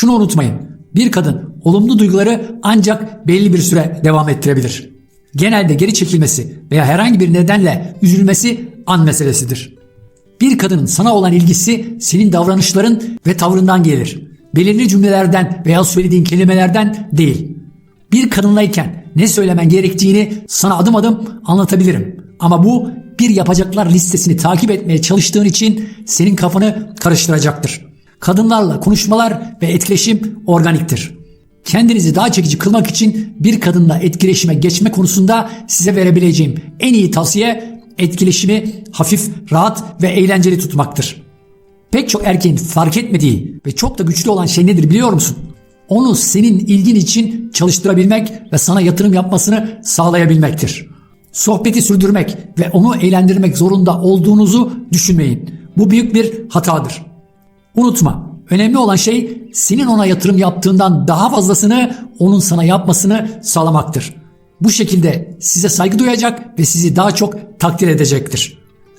Şunu unutmayın. Bir kadın olumlu duyguları ancak belli bir süre devam ettirebilir. Genelde geri çekilmesi veya herhangi bir nedenle üzülmesi an meselesidir. Bir kadının sana olan ilgisi senin davranışların ve tavrından gelir. Belirli cümlelerden veya söylediğin kelimelerden değil. Bir kadınlayken ne söylemen gerektiğini sana adım adım anlatabilirim. Ama bu bir yapacaklar listesini takip etmeye çalıştığın için senin kafanı karıştıracaktır. Kadınlarla konuşmalar ve etkileşim organiktir. Kendinizi daha çekici kılmak için bir kadınla etkileşime geçme konusunda size verebileceğim en iyi tavsiye etkileşimi hafif, rahat ve eğlenceli tutmaktır. Pek çok erkeğin fark etmediği ve çok da güçlü olan şey nedir biliyor musun? Onu senin ilgin için çalıştırabilmek ve sana yatırım yapmasını sağlayabilmektir. Sohbeti sürdürmek ve onu eğlendirmek zorunda olduğunuzu düşünmeyin. Bu büyük bir hatadır. Unutma, önemli olan şey senin ona yatırım yaptığından daha fazlasını onun sana yapmasını sağlamaktır. Bu şekilde size saygı duyacak ve sizi daha çok takdir edecektir.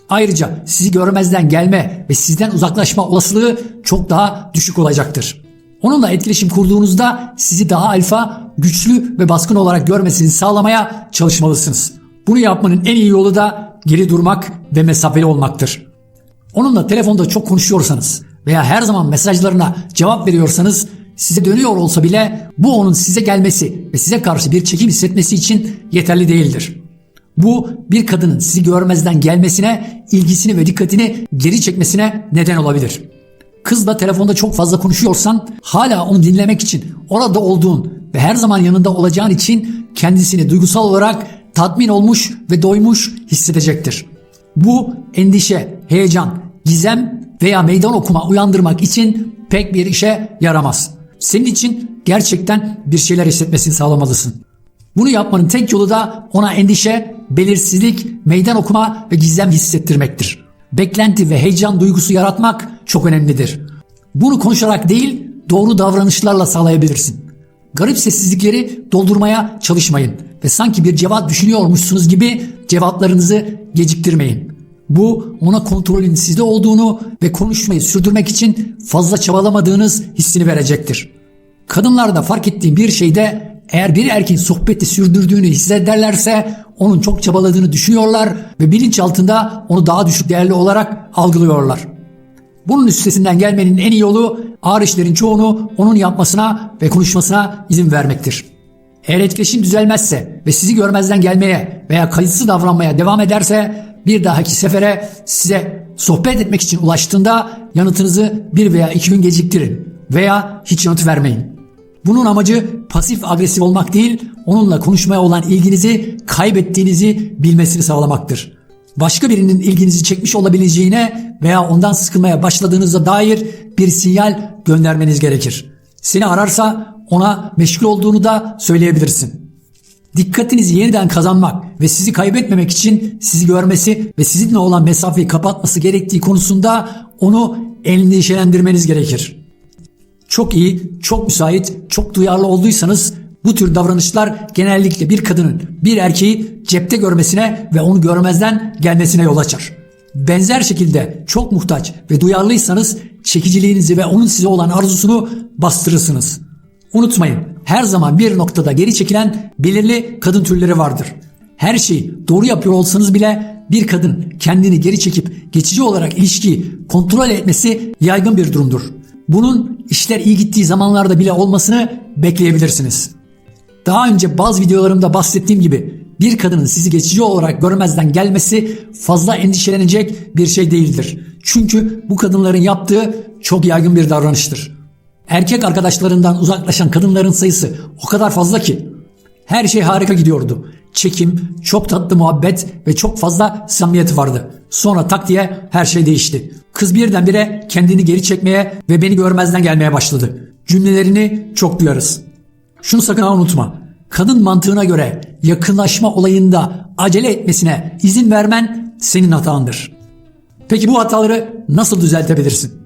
Ayrıca sizi görmezden gelme ve sizden uzaklaşma olasılığı çok daha düşük olacaktır. Onunla etkileşim kurduğunuzda sizi daha alfa, güçlü ve baskın olarak görmesini sağlamaya çalışmalısınız. Bunu yapmanın en iyi yolu da geri durmak ve mesafeli olmaktır. Onunla telefonda çok konuşuyorsanız veya her zaman mesajlarına cevap veriyorsanız size dönüyor olsa bile bu onun size gelmesi ve size karşı bir çekim hissetmesi için yeterli değildir. Bu bir kadının sizi görmezden gelmesine, ilgisini ve dikkatini geri çekmesine neden olabilir. Kızla telefonda çok fazla konuşuyorsan hala onu dinlemek için orada olduğun ve her zaman yanında olacağın için kendisini duygusal olarak tatmin olmuş ve doymuş hissedecektir. Bu endişe, heyecan, gizem veya meydan okuma uyandırmak için pek bir işe yaramaz. Senin için gerçekten bir şeyler hissetmesini sağlamalısın. Bunu yapmanın tek yolu da ona endişe, belirsizlik, meydan okuma ve gizem hissettirmektir. Beklenti ve heyecan duygusu yaratmak çok önemlidir. Bunu konuşarak değil, doğru davranışlarla sağlayabilirsin. Garip sessizlikleri doldurmaya çalışmayın ve sanki bir cevap düşünüyormuşsunuz gibi cevaplarınızı geciktirmeyin. Bu ona kontrolün sizde olduğunu ve konuşmayı sürdürmek için fazla çabalamadığınız hissini verecektir. Kadınlarda fark ettiğim bir şey de eğer bir erkeğin sohbeti sürdürdüğünü hissederlerse onun çok çabaladığını düşünüyorlar ve bilinçaltında onu daha düşük değerli olarak algılıyorlar. Bunun üstesinden gelmenin en iyi yolu ağır işlerin çoğunu onun yapmasına ve konuşmasına izin vermektir. Eğer etkileşim düzelmezse ve sizi görmezden gelmeye veya kayıtsız davranmaya devam ederse bir dahaki sefere size sohbet etmek için ulaştığında yanıtınızı bir veya iki gün geciktirin veya hiç yanıt vermeyin. Bunun amacı pasif agresif olmak değil, onunla konuşmaya olan ilginizi kaybettiğinizi bilmesini sağlamaktır. Başka birinin ilginizi çekmiş olabileceğine veya ondan sıkılmaya başladığınıza dair bir sinyal göndermeniz gerekir. Seni ararsa ona meşgul olduğunu da söyleyebilirsin. Dikkatinizi yeniden kazanmak ve sizi kaybetmemek için sizi görmesi ve sizinle olan mesafeyi kapatması gerektiği konusunda onu endişelendirmeniz gerekir. Çok iyi, çok müsait, çok duyarlı olduysanız bu tür davranışlar genellikle bir kadının bir erkeği cepte görmesine ve onu görmezden gelmesine yol açar. Benzer şekilde çok muhtaç ve duyarlıysanız çekiciliğinizi ve onun size olan arzusunu bastırırsınız. Unutmayın her zaman bir noktada geri çekilen belirli kadın türleri vardır. Her şeyi doğru yapıyor olsanız bile bir kadın kendini geri çekip geçici olarak ilişkiyi kontrol etmesi yaygın bir durumdur. Bunun işler iyi gittiği zamanlarda bile olmasını bekleyebilirsiniz. Daha önce bazı videolarımda bahsettiğim gibi bir kadının sizi geçici olarak görmezden gelmesi fazla endişelenecek bir şey değildir. Çünkü bu kadınların yaptığı çok yaygın bir davranıştır. Erkek arkadaşlarından uzaklaşan kadınların sayısı o kadar fazla ki her şey harika gidiyordu. Çekim, çok tatlı muhabbet ve çok fazla samimiyet vardı. Sonra tak diye her şey değişti. Kız birdenbire kendini geri çekmeye ve beni görmezden gelmeye başladı. Cümlelerini çok duyarız. Şunu sakın unutma. Kadın mantığına göre yakınlaşma olayında acele etmesine izin vermen senin hatandır. Peki bu hataları nasıl düzeltebilirsin?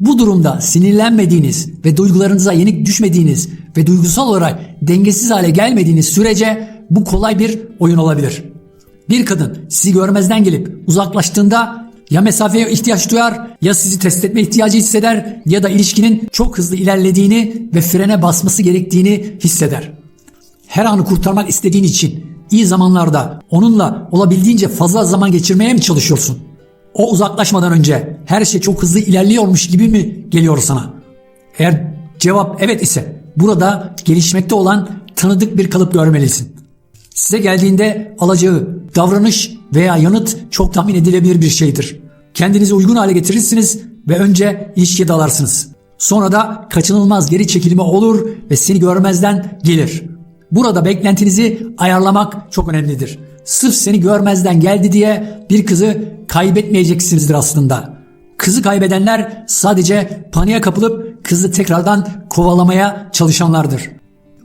Bu durumda sinirlenmediğiniz ve duygularınıza yenik düşmediğiniz ve duygusal olarak dengesiz hale gelmediğiniz sürece bu kolay bir oyun olabilir. Bir kadın sizi görmezden gelip uzaklaştığında Ya mesafeye ihtiyaç duyar, ya sizi test etme ihtiyacı hisseder ya da ilişkinin çok hızlı ilerlediğini ve frene basması gerektiğini hisseder. Her anı kurtarmak istediğin için iyi zamanlarda onunla olabildiğince fazla zaman geçirmeye mi çalışıyorsun? O uzaklaşmadan önce her şey çok hızlı ilerliyormuş gibi mi geliyor sana? Eğer cevap evet ise burada gelişmekte olan tanıdık bir kalıp görmelisin. Size geldiğinde alacağı davranış veya yanıt çok tahmin edilebilir bir şeydir. Kendinizi uygun hale getirirsiniz ve önce ilişkiye dalarsınız. Sonra da kaçınılmaz geri çekilme olur ve seni görmezden gelir. Burada beklentinizi ayarlamak çok önemlidir. Sırf seni görmezden geldi diye bir kızı kaybetmeyeceksinizdir aslında. Kızı kaybedenler sadece paniğe kapılıp kızı tekrardan kovalamaya çalışanlardır.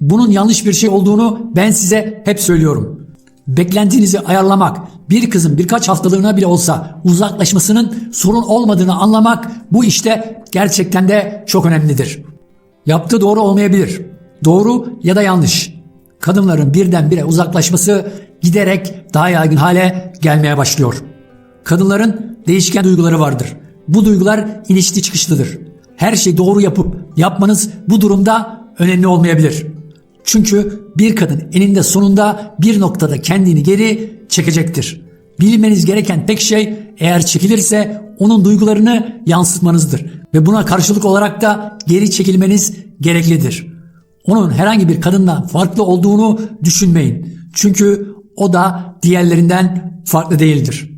Bunun yanlış bir şey olduğunu ben size hep söylüyorum. Beklentinizi ayarlamak, bir kızın birkaç haftalığına bile olsa uzaklaşmasının sorun olmadığını anlamak bu işte gerçekten de çok önemlidir. Yaptığı doğru olmayabilir. Doğru ya da yanlış. Kadınların birdenbire uzaklaşması giderek daha yaygın hale gelmeye başlıyor. Kadınların değişken duyguları vardır. Bu duygular inişli çıkışlıdır. Her şeyi doğru yapıp yapmanız bu durumda önemli olmayabilir. Çünkü bir kadın eninde sonunda bir noktada kendini geri çekecektir. Bilmeniz gereken tek şey eğer çekilirse onun duygularını yansıtmanızdır. Ve buna karşılık olarak da geri çekilmeniz gereklidir. Onun herhangi bir kadından farklı olduğunu düşünmeyin. Çünkü o da diğerlerinden farklı değildir.